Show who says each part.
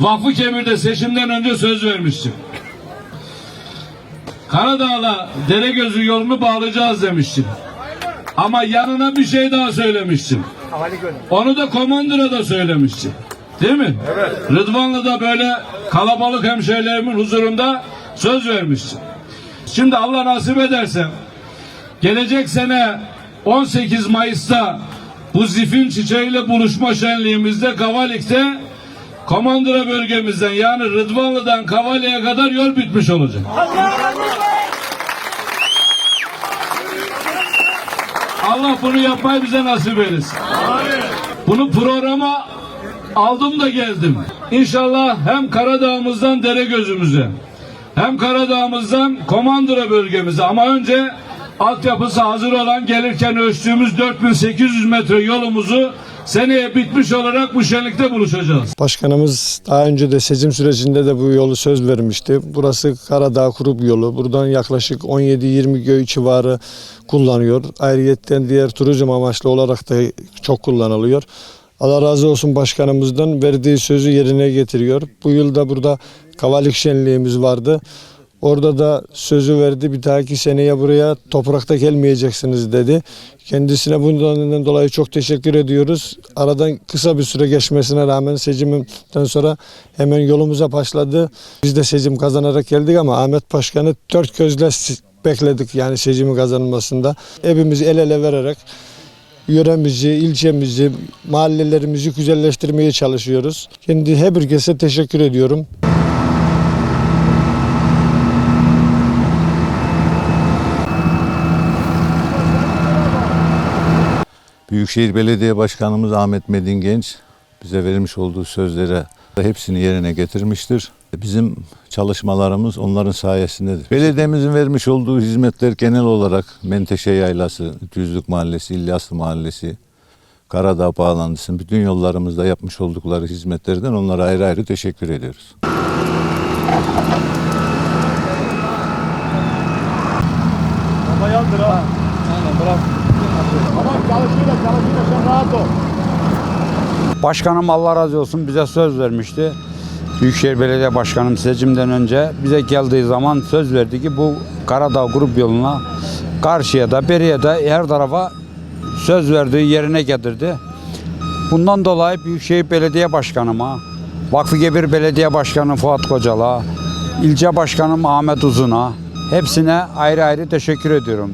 Speaker 1: Vakfı Kemir'de seçimden önce söz vermiştim. Karadağ'la Deregözü yolunu bağlayacağız demiştim. Ama yanına bir şey daha söylemiştim. Onu da Komandıra'da söylemiştim. Değil mi? Evet. Rıdvanlı'da böyle kalabalık hemşehrilerimin huzurunda söz vermiştim. Şimdi Allah nasip ederse gelecek sene 18 Mayıs'ta bu zifin çiçeğiyle buluşma şenliğimizde Kavalik'te Komandıra bölgemizden yani Rıdvanlı'dan Kavalik'e kadar yol bitmiş olacak. Allah bunu yapmayı bize nasip eylesin. Bunu programa aldım da geldim. İnşallah hem Karadağ'ımızdan Deregözümüze hem Karadağ'ımızdan Komandıra bölgemize ama önce altyapısı hazır olan gelirken ölçtüğümüz 4800 metre yolumuzu seneye bitmiş olarak bu şenlikte buluşacağız.
Speaker 2: Başkanımız daha önce de seçim sürecinde de bu yolu söz vermişti. Burası Karadağ Kurup yolu. Buradan yaklaşık 17-20 göy civarı kullanıyor. Ayrıyetten diğer turizm amaçlı olarak da çok kullanılıyor. Allah razı olsun başkanımızdan verdiği sözü yerine getiriyor. Bu yıl da burada Kavalik Şenliğimiz vardı. Orada da sözü verdi bir dahaki seneye buraya toprakta gelmeyeceksiniz dedi. Kendisine bundan dolayı çok teşekkür ediyoruz. Aradan kısa bir süre geçmesine rağmen seçimden sonra hemen yolumuza başladı. Biz de seçim kazanarak geldik ama Ahmet Başkan'ı dört gözle bekledik yani seçimi kazanmasında. Hepimiz el ele vererek yöremizi, ilçemizi, mahallelerimizi güzelleştirmeye çalışıyoruz. Kendi herkese teşekkür ediyorum.
Speaker 3: Büyükşehir Belediye Başkanımız Ahmet Medin Genç bize vermiş olduğu sözlere hepsini yerine getirmiştir. Bizim çalışmalarımız onların sayesindedir. Belediyemizin vermiş olduğu hizmetler genel olarak Menteşe Yaylası, Düzlük Mahallesi, İlyaslı Mahallesi, Karadağ bağlantısının bütün yollarımızda yapmış oldukları hizmetlerden onlara ayrı ayrı teşekkür ediyoruz.
Speaker 4: Başkanım Allah razı olsun bize söz vermişti. Büyükşehir Belediye Başkanım seçimden önce bize geldiği zaman söz verdi ki bu Karadağ grup yoluna karşıya da beriye de her tarafa söz verdiği yerine getirdi. Bundan dolayı Büyükşehir Belediye Başkanıma, Vakfı Gebir Belediye Başkanı Fuat Kocal'a, ilçe başkanım Ahmet Uzun'a hepsine ayrı ayrı teşekkür ediyorum.